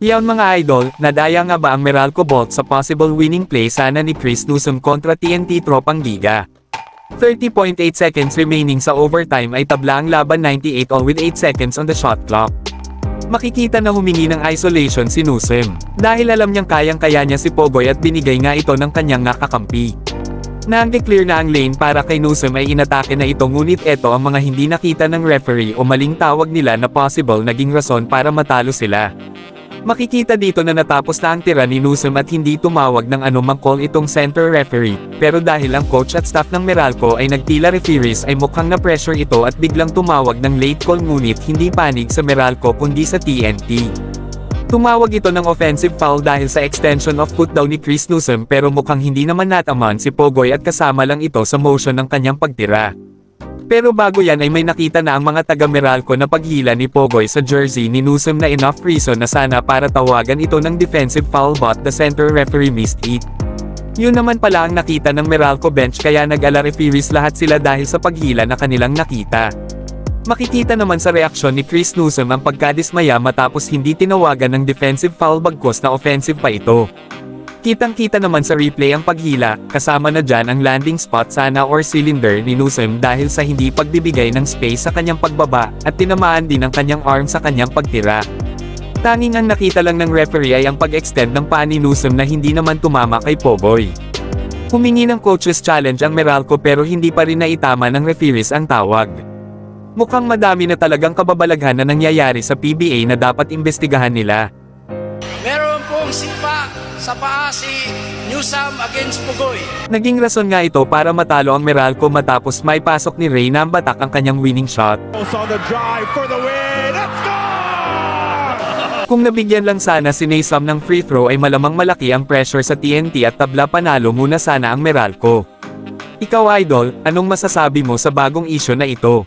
Yan mga idol, nadaya nga ba ang Meralco Bolt sa possible winning play sana ni Chris Newsom kontra TNT Tropang Giga? 30.8 seconds remaining sa overtime ay tabla ang laban 98 all with 8 seconds on the shot clock. Makikita na humingi ng isolation si Newsom, dahil alam niyang kayang-kaya niya si Pogoy at binigay nga ito ng kanyang nakakampi. Nang-declare na ang lane para kay Newsom ay inatake na ito ngunit eto ang mga hindi nakita ng referee o maling tawag nila na possible naging rason para matalo sila. Makikita dito na natapos na ang tira ni Newsom at hindi tumawag ng anumang call itong center referee, pero dahil ang coach at staff ng Meralco ay nagtila referees ay mukhang na-pressure ito at biglang tumawag ng late call ngunit hindi panig sa Meralco kundi sa TNT. Tumawag ito ng offensive foul dahil sa extension of foot daw ni Chris Newsom pero mukhang hindi naman nataman si Pogoy at kasama lang ito sa motion ng kanyang pagtira. Pero bago yan ay may nakita na ang mga taga Meralco na paghila ni Pogoy sa jersey ni Newsom na enough reason na sana para tawagan ito ng defensive foul but the center referee missed it. Yun naman pala ang nakita ng Meralco bench kaya nag-ala referees lahat sila dahil sa paghila na kanilang nakita. Makikita naman sa reaksyon ni Chris Newsom ang pagkadismaya matapos hindi tinawagan ng defensive foul bagkos na offensive pa ito. Kitang-kita naman sa replay ang paghila, kasama na dyan ang landing spot sana or cylinder ni Newsom dahil sa hindi pagbibigay ng space sa kanyang pagbaba, at tinamaan din ang kanyang arm sa kanyang pagtira. Tanging ang nakita lang ng referee ay ang pag-extend ng paa ni Newsom na hindi naman tumama kay Pogoy. Humingi ng coaches challenge ang Meralco pero hindi pa rin naitama ng referees ang tawag. Mukhang madami na talagang kababalaghan na nangyayari sa PBA na dapat imbestigahan nila. Meron pong sipa sa paa si Newsam against Pugoy. Naging rason nga ito para matalo ang Meralco matapos may pasok ni Ray na batak ang kanyang winning shot. on the drive for the win. Let's go! Kung nabigyan lang sana si Naysam ng free throw ay malamang malaki ang pressure sa TNT at tabla panalo muna sana ang Meralco. Ikaw idol, anong masasabi mo sa bagong isyo na ito?